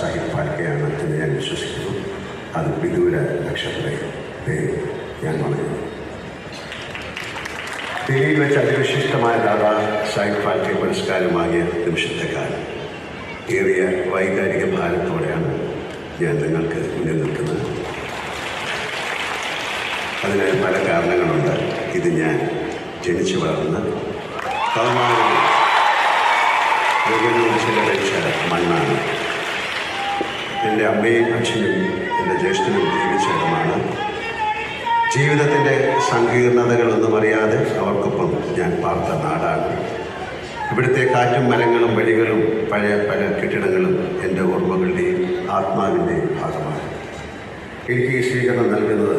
സാഹിബ് ഫാൽക്കെയാണ് എന്ന് ഞാൻ വിശ്വസിക്കുന്നു. അത് വിദൂര നക്ഷത്രത്തെ ഞാൻ പറയുന്നു ദില്ലിയിൽ വെച്ച് അതിവിശിഷ്ടമായ ദാദാ സാഹിബ് ഫാൽക്കെ പുരസ്കാരമാകിയ നിമിഷത്തെ കാലം ഏറിയ വൈകാരിക ഭാരത്തോടെയാണ് ഞാൻ നിങ്ങൾക്ക് മുന്നിൽ നിൽക്കുന്നത്. അതിന് പല കാരണങ്ങളുണ്ട്. ഇത് ഞാൻ ജനിച്ചു വളർന്ന ചിലവഴിച്ച മണ്ണാണ്. എന്റെ അമ്മയും അച്ഛനും എന്റെ ജ്യേഷ്ഠനും ജീവിച്ച ഇടമാണ് ജീവിതത്തിന്റെ സങ്കീർണതകളൊന്നും അറിയാതെ അവർക്കൊപ്പം ഞാൻ പാർത്ത നാടാണ്. ഇവിടുത്തെ കാറ്റും മരങ്ങളും വഴികളും പഴയ പല കെട്ടിടങ്ങളും എന്റെ ഓർമ്മകളുടെയും ആത്മാവിന്റെയും ഭാഗമാണ്. എനിക്ക് ഈ സ്വീകരണം നൽകുന്നത്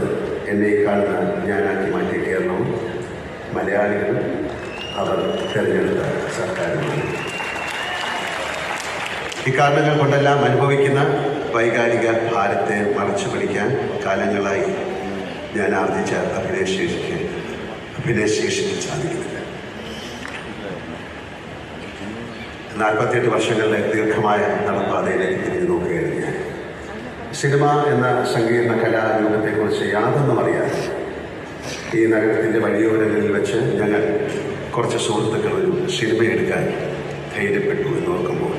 എന്നെ ഈ കാണുന്ന ഞാനാക്കി മാറ്റിയ കേരളവും മലയാളികളും അവർ തിരഞ്ഞെടുത്ത സർക്കാരുമാണ് ഇക്കാരണങ്ങൾ കൊണ്ടെല്ലാം അനുഭവിക്കുന്ന വൈകാരിക ഭാരത്തെ മറച്ചു പിടിക്കാൻ കാലങ്ങളായി ഞാൻ ആർജിച്ച അഭിനയശേഷിക്ക് അഭിനയശേഷിക്ക് സാധിക്കുന്നില്ല. നാൽപ്പത്തിയെട്ട് വർഷങ്ങളിലെ ദീർഘമായ നടപ്പാതയിലേക്ക് തിരിഞ്ഞു നോക്കുകയായിരുന്നു ഞാൻ. സിനിമ എന്ന സങ്കീർണ കലാരൂപത്തെക്കുറിച്ച് യാതൊന്നും അറിയാതെ ഈ നഗരത്തിന്റെ വഴിയോരങ്ങളിൽ വെച്ച് ഞങ്ങൾ കുറച്ച് സുഹൃത്തുക്കൾ ഒരു സിനിമയെടുക്കാൻ ധൈര്യപ്പെട്ടു എന്ന് ഓർക്കുമ്പോൾ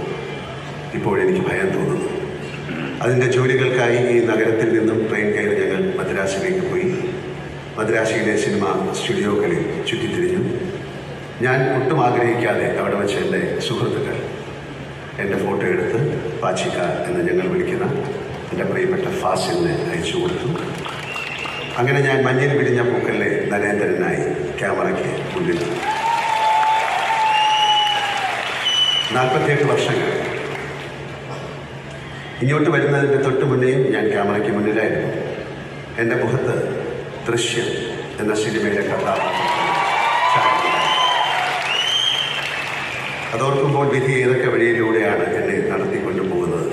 ഇപ്പോഴെനിക്ക് ഭയം തോന്നുന്നു. അതിന്റെ ജോലികൾക്കായി ഈ നഗരത്തിൽ നിന്നും ട്രെയിൻ കയറി ഞങ്ങൾ മദ്രാസിലേക്ക് പോയി. മദ്രാസിയിലെ സിനിമ സ്റ്റുഡിയോകളിൽ ചുറ്റിത്തിരിഞ്ഞു. ഞാൻ ഒട്ടും ആഗ്രഹിക്കാതെ അവിടെ വെച്ച് എന്റെ സുഹൃത്തുക്കൾ എന്റെ ഫോട്ടോ എടുത്ത് പാച്ചിക്ക എന്ന് ഞങ്ങൾ വിളിക്കുന്ന എന്റെ പ്രിയപ്പെട്ട ഫാസിലിനെ അയച്ചു കൊടുത്തു. അങ്ങനെ ഞാൻ മഞ്ഞിൽ വിരിഞ്ഞ പൂക്കലിലെ നരേന്ദ്രനായി ക്യാമറയ്ക്ക് മുന്നിൽ. നാൽപ്പത്തിയെട്ട് വർഷങ്ങൾ ഇങ്ങോട്ട് വരുന്നതിന്റെ തൊട്ട് മുന്നേയും ഞാൻ ക്യാമറയ്ക്ക് മുന്നിലായിരുന്നു. എന്റെ മുഖത്ത് ദൃശ്യം എന്ന സിനിമയിലെ കഥാപാത്രം അതോർക്കുമ്പോൾ വിധി ഏതൊക്കെ വഴിയിലൂടെയാണ് എന്നെ നടത്തിക്കൊണ്ടു പോകുന്നത്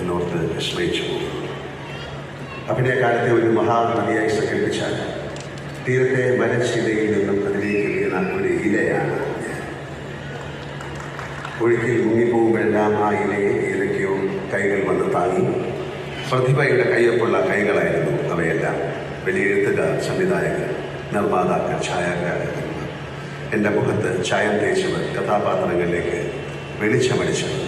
എന്നോർത്ത് പോകുന്നത് അഭിനയകാലത്തെ ഒരു മഹാനദിയായി സങ്കല്പിച്ചാൽ തീരത്തെ മരശിലയിൽ നിന്നും അതിലേക്ക് വീണ ഒരു ഇലയാണ് ഒഴുക്കിൽ മുങ്ങിപ്പോകുമ്പോഴെല്ലാം ആ ഇലയെ കൈകൾ വന്ന് താങ്ങി. പ്രതിഭയുടെ കയ്യൊപ്പുള്ള കൈകളായിരുന്നു അവയെല്ലാം. വെളിയെഴുത്തുകാർ സംവിധായകർ നിർമ്മാതാക്കൾ ഛായാഗ്രാഹകർ എന്റെ മുഖത്ത് ചായം തേച്ചവർ കഥാപാത്രങ്ങളിലേക്ക് വെളിച്ചമടിച്ചവർ.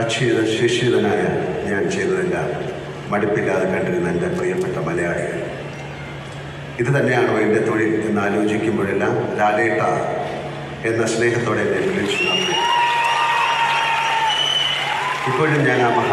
അക്ഷീത ശിക്ഷിതനായ ഞാൻ ചെയ്തതെല്ലാം മടുപ്പില്ലാതെ കണ്ടിരുന്ന എന്റെ പ്രിയപ്പെട്ട മലയാളികൾ. ഇത് തന്നെയാണോ എന്റെ തൊഴിൽ എന്ന് ആലോചിക്കുമ്പോഴെല്ലാം ലാലേട്ട എന്ന സ്നേഹത്തോടെ എന്നെ വിളിച്ചു. നടത്തി ഇപ്പോഴും ഞാൻ ആ മഹാ